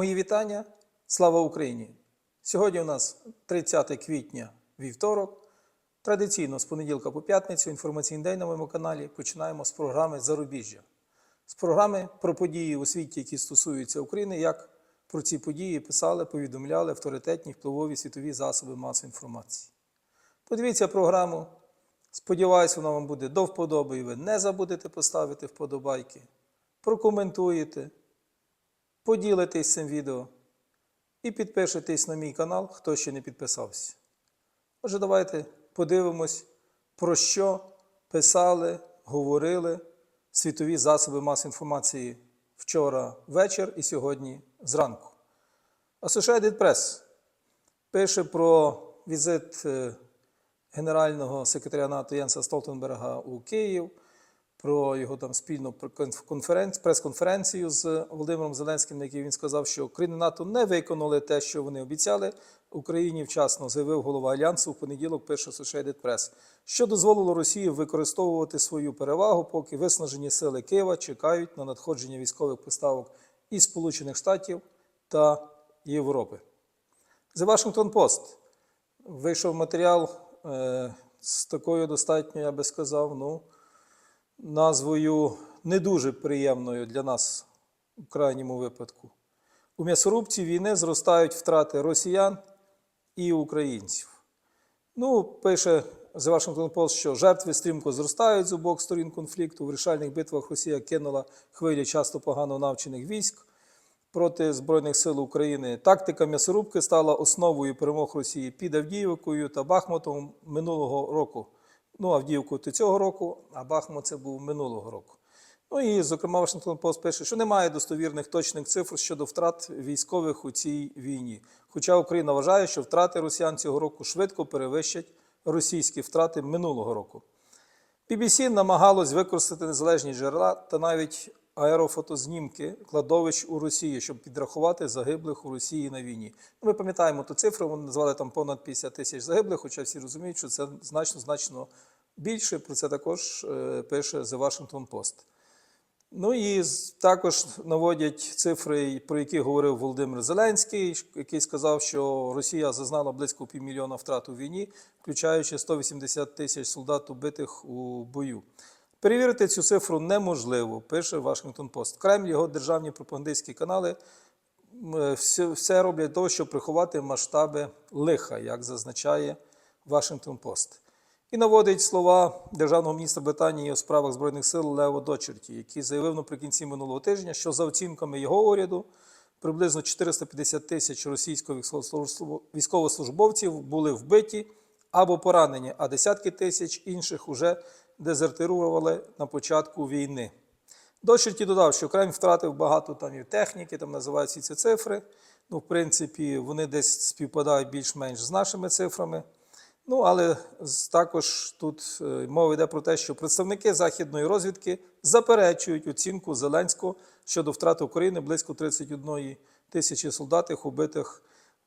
Мої вітання. Слава Україні! Сьогодні у нас 30 квітня, вівторок. Традиційно з понеділка по п'ятницю інформаційний день на моєму каналі починаємо з програми Зарубіжжя. З програми про події у світі, які стосуються України, як про ці події писали, повідомляли авторитетні впливові світові засоби масової інформації. Подивіться програму. Сподіваюсь, вона вам буде до вподоби, і ви не забудете поставити вподобайки, прокоментуєте, поділитесь цим відео і підпишитесь на мій канал, хто ще не підписався. Отже, давайте подивимось, про що писали, говорили світові засоби масової інформації вчора вечір і сьогодні зранку. Associated Press пише про візит е, генерального секретаря НАТО Єнса Столтенберга у Київ, про його там спільну конференц- прес-конференцію з Володимиром Зеленським, на якій він сказав, що країни НАТО не виконали те, що вони обіцяли. Україні вчасно заявив голова альянсу в понеділок. Пише Associated Press, що дозволило Росії використовувати свою перевагу, поки виснажені сили Києва чекають на надходження військових поставок із Сполучених Штатів та Європи. The Washington Post вийшов матеріал е, з такою достатньо, я би сказав, ну, назвою не дуже приємною для нас у крайньому випадку. У м'ясорубці війни зростають втрати росіян і українців. Ну, пише The Washington Post, що жертви стрімко зростають з обох сторін конфлікту. В вирішальних битвах Росія кинула хвилі часто погано навчених військ проти Збройних сил України. Тактика м'ясорубки стала основою перемог Росії під Авдіївкою та Бахмутом минулого року. Ну, Авдіївку цього року, а Бахмут це був минулого року. Ну і, зокрема, Вашингтон Пост пише, що немає достовірних точних цифр щодо втрат військових у цій війні. Хоча Україна вважає, що втрати росіян цього року швидко перевищать російські втрати минулого року. BBC намагалось використати незалежні джерела та навіть аерофотознімки кладовищ у Росії, щоб підрахувати загиблих у Росії на війні. Ну, Ми пам'ятаємо ту цифру, вони назвали там понад 50 тисяч загиблих, хоча всі розуміють, що це значно значно більше. Про це також е, пише The Washington Post. Ну і також наводять цифри, про які говорив Володимир Зеленський, який сказав, що Росія зазнала близько півмільйона втрат у війні, включаючи 180 тисяч солдат убитих у бою. Перевірити цю цифру неможливо, пише Вашингтон Пост. Кремль, його державні пропагандистські канали е, все, роблять для того, щоб приховати масштаби лиха, як зазначає Вашингтон Пост. І наводить слова державного міністра Британії у справах збройних сил Лео Дочерті, який заявив наприкінці минулого тижня, що за оцінками його уряду приблизно 450 тисяч російських військовослужб- військовослужбовців були вбиті або поранені, а десятки тисяч інших уже дезертирували на початку війни. Дочерті додав, що Кремль втратив багато там і техніки, там називають ці цифри. Ну, в принципі, вони десь співпадають більш-менш з нашими цифрами. Ну, але також тут е, мова йде про те, що представники західної розвідки заперечують оцінку Зеленського щодо втрати України близько 31 тисячі солдатів, убитих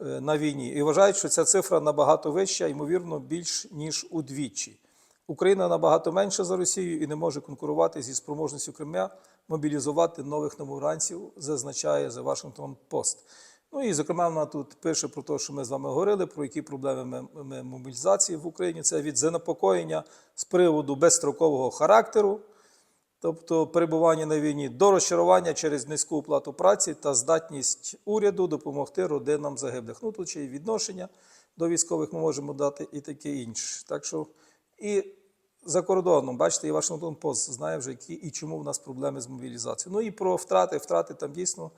е, на війні. І вважають, що ця цифра набагато вища, ймовірно, більш ніж удвічі. Україна набагато менша за Росію і не може конкурувати зі спроможністю Кремля мобілізувати нових новобранців, зазначає The Washington Post. Ну і зокрема, вона тут пише про те, що ми з вами говорили, про які проблеми ми- мобілізації в Україні. Це від занепокоєння з приводу безстрокового характеру, тобто перебування на війні, до розчарування через низьку оплату праці та здатність уряду допомогти родинам загиблих. Ну тут ще й відношення до військових ми можемо дати і таке інше. Так що і за кордоном, бачите, і Вашингтон Пост знає вже, які і чому в нас проблеми з мобілізацією. Ну і про втрати, втрати там дійсно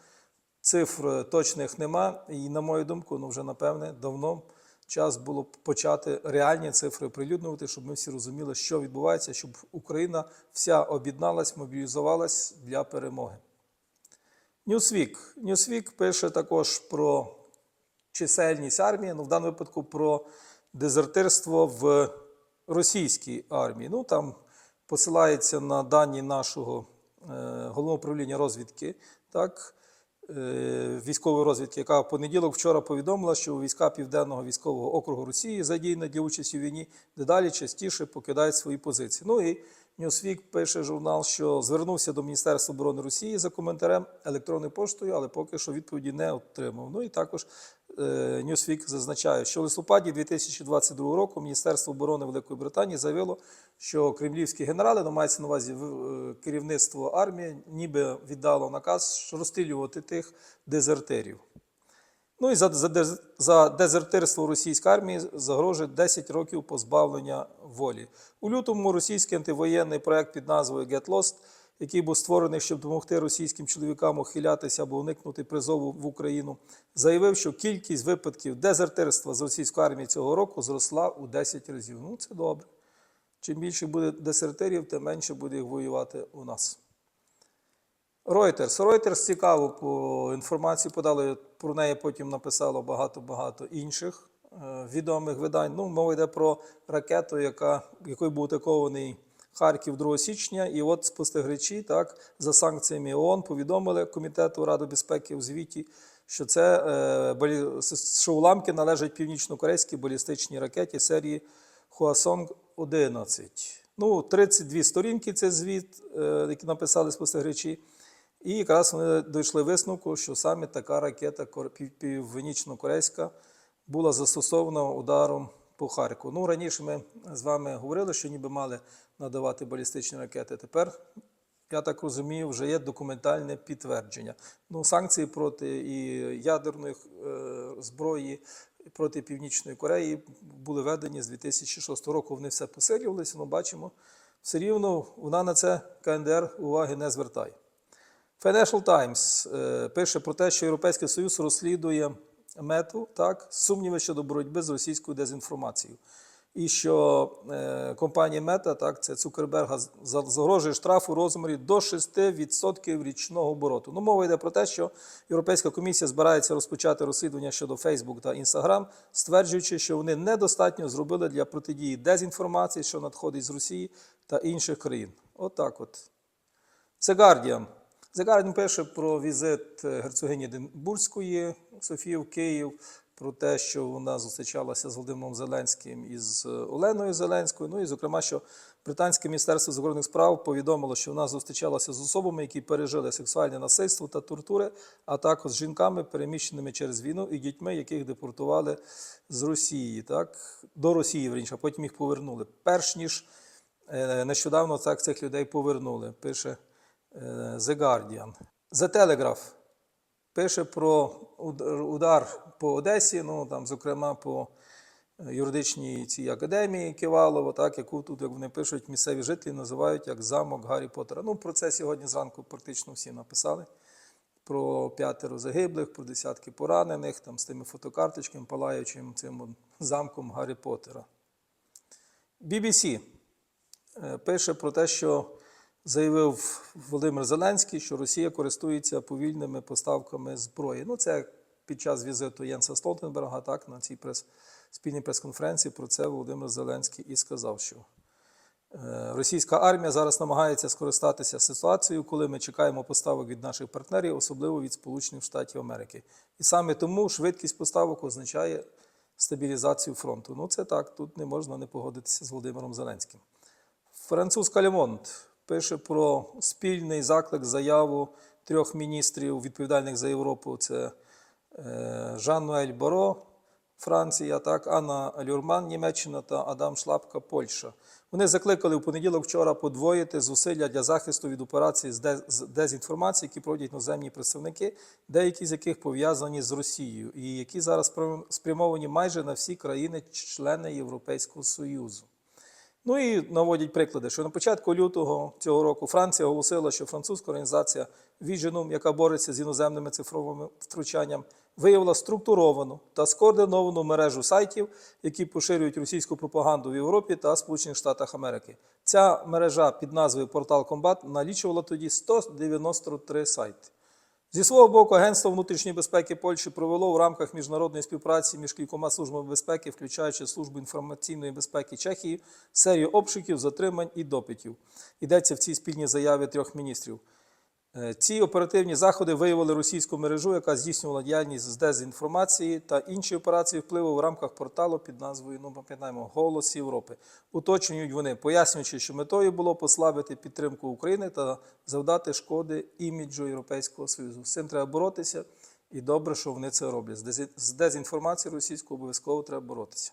цифр точних нема. І, на мою думку, ну вже напевне давно час було почати реальні цифри оприлюднювати, щоб ми всі розуміли, що відбувається, щоб Україна вся об'єдналась, мобілізувалась для перемоги. Ньюсвік. Ньюсвік пише також про чисельність армії, ну в даному випадку про дезертирство в російській армії. Ну там посилається на дані нашого е, головного управління розвідки, так, е, військової розвідки, яка в понеділок вчора повідомила, що війська Південного військового округу Росії задіяні для участі в війні, дедалі частіше покидають свої позиції. Ну і Newsweek пише журнал, що звернувся до Міністерства оборони Росії за коментарем електронною поштою, але поки що відповіді не отримав. Ну і також е, зазначає, що в листопаді 2022 року Міністерство оборони Великої Британії заявило, що кремлівські генерали, ну мається на увазі е, керівництво армії, ніби віддало наказ розстрілювати тих дезертирів. Ну і за, за, за дезертирство російської армії загрожує 10 років позбавлення волі. У лютому російський антивоєнний проект під назвою Get Lost, який був створений, щоб допомогти російським чоловікам ухилятися або уникнути призову в Україну, заявив, що кількість випадків дезертирства з російської армії цього року зросла у 10 разів. Ну, це добре. Чим більше буде дезертирів, тим менше буде їх воювати у нас. Reuters. Reuters цікаво по інформації подали, про неї потім написало багато-багато інших е, відомих видань. Ну, мова йде про ракету, яка, якою був атакований Харків 2 січня. І от спостерігачі так, за санкціями ООН повідомили Комітету Ради безпеки у звіті, що це е, балі- що уламки належать північно-корейській балістичній ракеті серії Хуасонг 11. Ну, 32 сторінки це звіт, е, які написали спостерігачі. І якраз вони дійшли висновку, що саме така ракета північно-корейська була застосована ударом по Харкову. Ну, раніше ми з вами говорили, що ніби мали надавати балістичні ракети. Тепер, я так розумію, вже є документальне підтвердження. Ну, санкції проти і ядерної е, зброї проти Північної Кореї були введені з 2006 року. Вони все посилювалися, але бачимо, все рівно вона на це КНДР уваги не звертає. Financial Times е, пише про те, що Європейський Союз розслідує мету, так, сумніви щодо боротьби з російською дезінформацією. І що е, компанія Мета, так, це Цукерберга, загрожує штраф у розмірі до 6% річного обороту. Ну, мова йде про те, що Європейська комісія збирається розпочати розслідування щодо Facebook та Instagram, стверджуючи, що вони недостатньо зробили для протидії дезінформації, що надходить з Росії та інших країн. Отак от. The Guardian. The пише про візит е, герцогині Единбурзької Софії в Київ, про те, що вона зустрічалася з Володимиром Зеленським і з е, Оленою Зеленською. Ну і, зокрема, що Британське міністерство закордонних справ повідомило, що вона зустрічалася з особами, які пережили сексуальне насильство та тортури, а також з жінками, переміщеними через війну, і дітьми, яких депортували з Росії, так до Росії, вірніше, а потім їх повернули. Перш ніж Е, Нещодавно так цих людей повернули, пише The Guardian. The Telegraph пише про удар по Одесі, ну там, зокрема, по е, юридичній цій академії Кивалова, так, яку тут, як вони пишуть, місцеві жителі називають як замок Гаррі Поттера. Ну, про це сьогодні зранку практично всі написали. Про п'ятеро загиблих, про десятки поранених, там з тими фотокарточками, палаючим цим замком Гаррі Поттера. BBC е, пише про те, що заявив Володимир Зеленський, що Росія користується повільними поставками зброї. Ну, це під час візиту Єнса Столтенберга, так, на цій прес, спільній прес-конференції про це Володимир Зеленський і сказав, що е, російська армія зараз намагається скористатися ситуацією, коли ми чекаємо поставок від наших партнерів, особливо від Сполучених Штатів Америки. І саме тому швидкість поставок означає стабілізацію фронту. Ну, це так, тут не можна не погодитися з Володимиром Зеленським. Французька Лемонт пише про спільний заклик, заяву трьох міністрів, відповідальних за Європу. Це е, Жан-Ноель Боро, Франція, так, Анна Люрман, Німеччина та Адам Шлапка, Польща. Вони закликали в понеділок вчора подвоїти зусилля для захисту від операцій з дезінформації, які проводять іноземні представники, деякі з яких пов'язані з Росією, і які зараз спрям- спрямовані майже на всі країни-члени Європейського Союзу. Ну і наводять приклади, що на початку лютого цього року Франція оголосила, що французька організація Visionum, яка бореться з іноземними цифровими втручанням, виявила структуровану та скоординовану мережу сайтів, які поширюють російську пропаганду в Європі та Сполучених Штатах Америки. Ця мережа під назвою Портал Комбат налічувала тоді 193 сайти. Зі свого боку, Агентство внутрішньої безпеки Польщі провело в рамках міжнародної співпраці між кількома службами безпеки, включаючи службу інформаційної безпеки Чехії, серію обшуків, затримань і допитів. Йдеться в цій спільній заяві трьох міністрів. Е, Ці оперативні заходи виявили російську мережу, яка здійснювала діяльність з дезінформації та інші операції впливу в рамках порталу під назвою ну, пам'ятаємо Голос Європи. Уточнюють вони, пояснюючи, що метою було послабити підтримку України та завдати шкоди іміджу Європейського Союзу. З цим треба боротися, і добре, що вони це роблять. З дезі- З дезінформацією російською обов'язково треба боротися.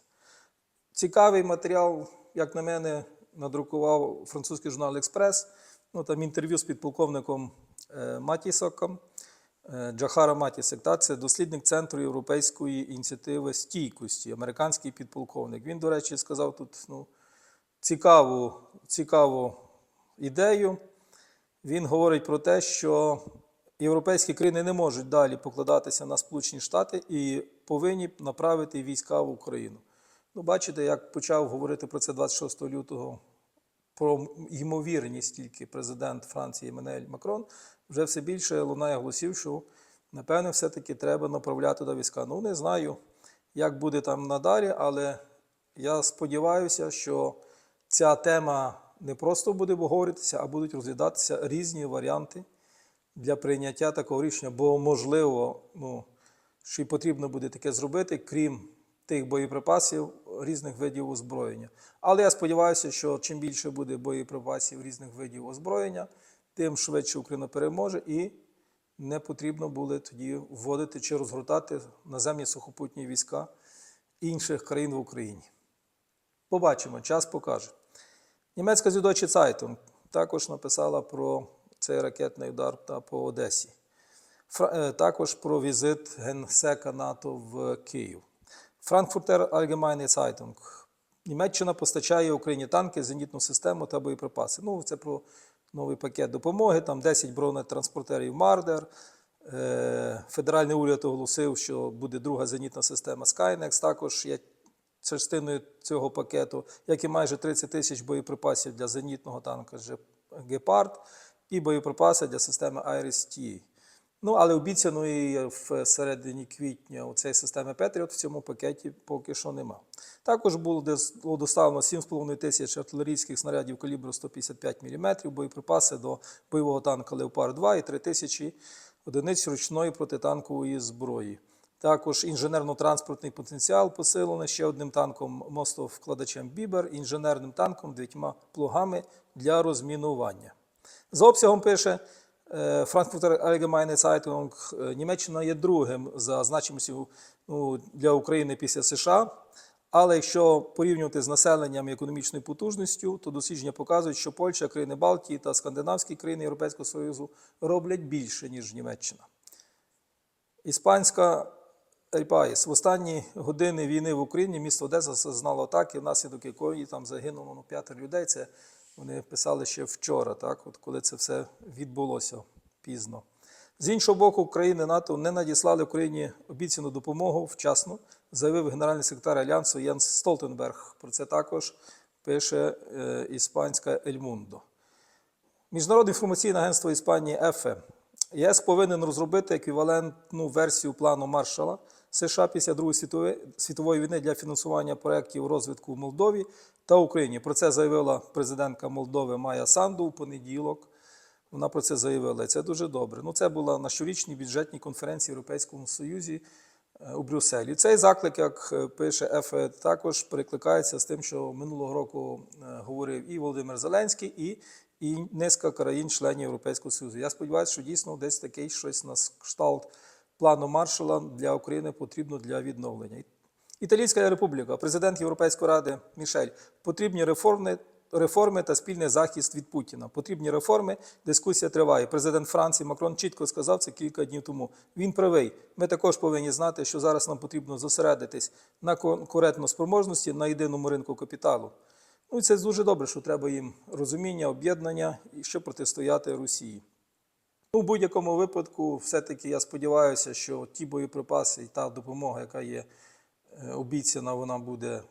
Цікавий матеріал, як на мене, надрукував французький журнал Експрес. Ну, там інтерв'ю з підполковником е, Матісоком, е, Джахара Матісек. Та, це дослідник Центру Європейської ініціативи стійкості, американський підполковник. Він, до речі, сказав тут ну, цікаву, цікаву ідею. Він говорить про те, що європейські країни не можуть далі покладатися на Сполучені Штати і повинні направити війська в Україну. Ну, бачите, як почав говорити про це 26 лютого, про ймовірність тільки президент Франції Еммануель Макрон, вже все більше лунає голосів, що напевне все-таки треба направляти до війська. Ну, не знаю, як буде там надалі, але я сподіваюся, що ця тема не просто буде обговорюватися, а будуть розглядатися різні варіанти для прийняття такого рішення, бо можливо, ну, що й потрібно буде таке зробити, крім тих боєприпасів різних видів озброєння. Але я сподіваюся, що чим більше буде боєприпасів різних видів озброєння, тим швидше Україна переможе і не потрібно буде тоді вводити чи розгортати наземні сухопутні війська інших країн в Україні. Побачимо, час покаже. Німецька Süddeutsche Zeitung також написала про цей ракетний удар та по Одесі. Е, Також про візит генсека НАТО в Київ. Frankfurter Allgemeine Zeitung. Німеччина постачає Україні танки, зенітну систему та боєприпаси. Ну, це про новий пакет допомоги. Там 10 бронетранспортерів Мардер. Е, Федеральний уряд оголосив, що буде друга зенітна система Skynex. Також є частиною цього пакету, як і майже 30 тисяч боєприпасів для зенітного танка Гепард і боєприпаси для системи Iris-T. Ну, але обіцяної в середині квітня у цієї системи Patriot в цьому пакеті поки що нема. Також було доставлено 7,5 тисяч артилерійських снарядів калібру 155 мм, боєприпаси до бойового танка Леопард 2 і 3 тисячі одиниць ручної протитанкової зброї. Також інженерно-транспортний потенціал посилений ще одним танком мостовкладачем Бібер, інженерним танком, дев'ятьма плугами для розмінування. За обсягом пише Frankfurter Allgemeine Zeitung, е, Німеччина є другим за значимістю ну, для України після США. Але якщо порівнювати з населенням і економічною потужністю, то дослідження показують, що Польща, країни Балтії та скандинавські країни Європейського Союзу роблять більше, ніж Німеччина. Іспанська Ельпаїс. В останні години війни в Україні місто Одеса зазнало атаки, внаслідок якої там загинуло ну, п'ятеро людей. Це вони писали ще вчора, так, от коли це все відбулося пізно. З іншого боку, країни НАТО не надіслали Україні обіцяну допомогу вчасно, заявив генеральний секретар Альянсу Єнс Столтенберг. Про це також пише е, іспанська Ельмундо. Міжнародне інформаційне агентство Іспанії ЕФЕ. ЄС повинен розробити еквівалентну версію плану Маршала США після Другої світової, світової війни для фінансування проєктів розвитку в Молдові та Україні. Про це заявила президентка Молдови Майя Санду у понеділок. Вона про це заявила. Це дуже добре. Ну, це була на щорічній бюджетній конференції Європейському Союзі е, у Брюсселі. Цей заклик, як е, пише ЕФЕ, також перекликається з тим, що минулого року е, говорив і Володимир Зеленський, і, і низка країн-членів Європейського Союзу. Я сподіваюся, що дійсно десь такий щось на кшталт плану Маршала для України потрібно для відновлення. Італійська республіка, президент Європейської ради Мішель, потрібні реформи. Реформи та спільний захист від Путіна. Потрібні реформи. Дискусія триває. Президент Франції Макрон чітко сказав це кілька днів тому. Він правий. Ми також повинні знати, що зараз нам потрібно зосередитись на конкурентноспроможності на єдиному ринку капіталу. Ну це дуже добре, що треба їм розуміння, об'єднання і щоб протистояти Росії. Ну, в будь-якому випадку, все-таки я сподіваюся, що ті боєприпаси і та допомога, яка є е, обіцяна, вона буде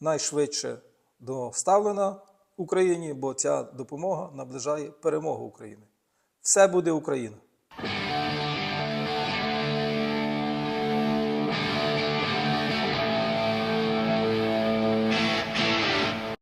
найшвидше доставлена Україні, бо ця допомога наближає перемогу України. Все буде Україна.